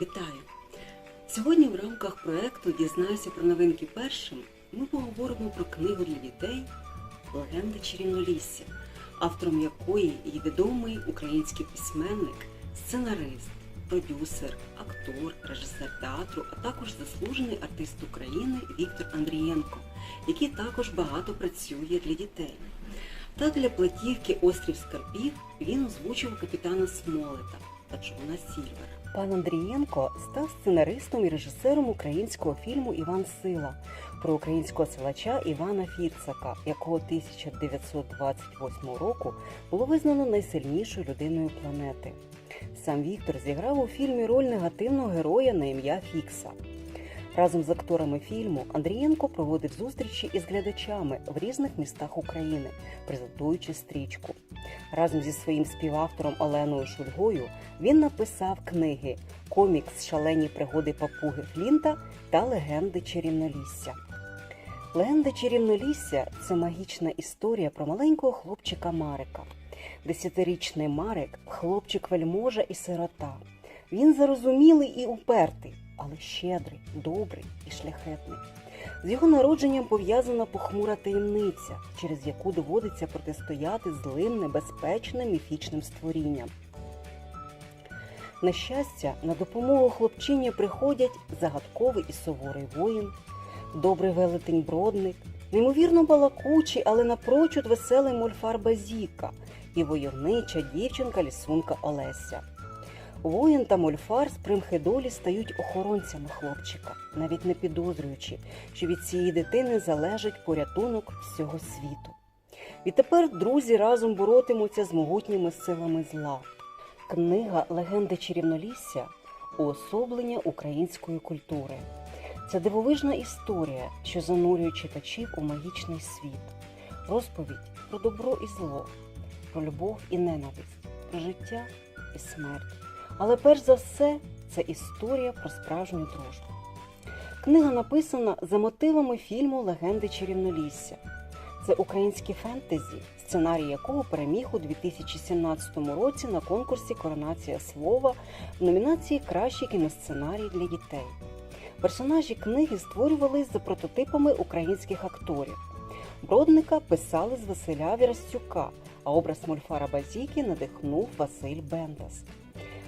Вітаю! Сьогодні в рамках проекту Дізнайся про новинки першим. Ми поговоримо про книгу для дітей Легенда чарівнолісся, автором якої є відомий український письменник, сценарист, продюсер, актор, режисер театру, а також заслужений артист України Віктор Андрієнко, який також багато працює для дітей. Та для платівки Острів Скарбів він озвучив капітана Смолета та Джона Сільвера. Пан Андрієнко став сценаристом і режисером українського фільму Іван Сила про українського силача Івана Фірцака, якого 1928 року було визнано найсильнішою людиною планети. Сам Віктор зіграв у фільмі роль негативного героя на ім'я Фікса. Разом з акторами фільму Андрієнко проводив зустрічі із глядачами в різних містах України, презентуючи стрічку. Разом зі своїм співавтором Оленою Шульгою він написав книги Комікс Шалені пригоди папуги Флінта та Легенди чарівнолісся. Легенди чарівнолісся це магічна історія про маленького хлопчика Марика. Десятирічний Марик хлопчик вельможа і сирота. Він зарозумілий і упертий, але щедрий, добрий і шляхетний. З його народженням пов'язана похмура таємниця, через яку доводиться протистояти злим, небезпечним міфічним створінням. На щастя, на допомогу хлопчині приходять загадковий і суворий воїн, добрий велетень бродник, неймовірно балакучий, але напрочуд веселий мольфар Базіка і войовнича дівчинка лісунка Олеся. Воїн та мольфар з примхи долі стають охоронцями хлопчика, навіть не підозрюючи, що від цієї дитини залежить порятунок всього світу. Відтепер друзі разом боротимуться з могутніми силами зла. Книга Легенди чарівнолісся уособлення української культури. Це дивовижна історія, що занурює читачів у магічний світ, розповідь про добро і зло, про любов і ненависть, про життя і смерть. Але перш за все, це історія про справжню дружбу. Книга написана за мотивами фільму Легенди чарівнолісся. Це українське фентезі, сценарій якого переміг у 2017 році на конкурсі Коронація слова в номінації Кращий кіносценарій для дітей. Персонажі книги створювались за прототипами українських акторів. Бродника писали з Василя Вірастюка, а образ Мольфара Базіки надихнув Василь Бендас.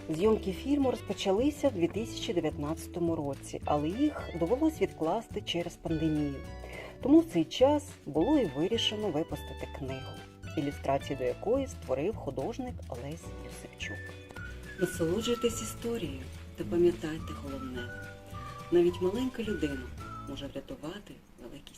Зйомки фільму розпочалися в 2019 році, але їх довелось відкласти через пандемію. Тому в цей час було і вирішено випустити книгу, ілюстрації до якої створив художник Олесь Юсипчук. Насолоджуйтесь історією та пам'ятайте головне: навіть маленька людина може врятувати велику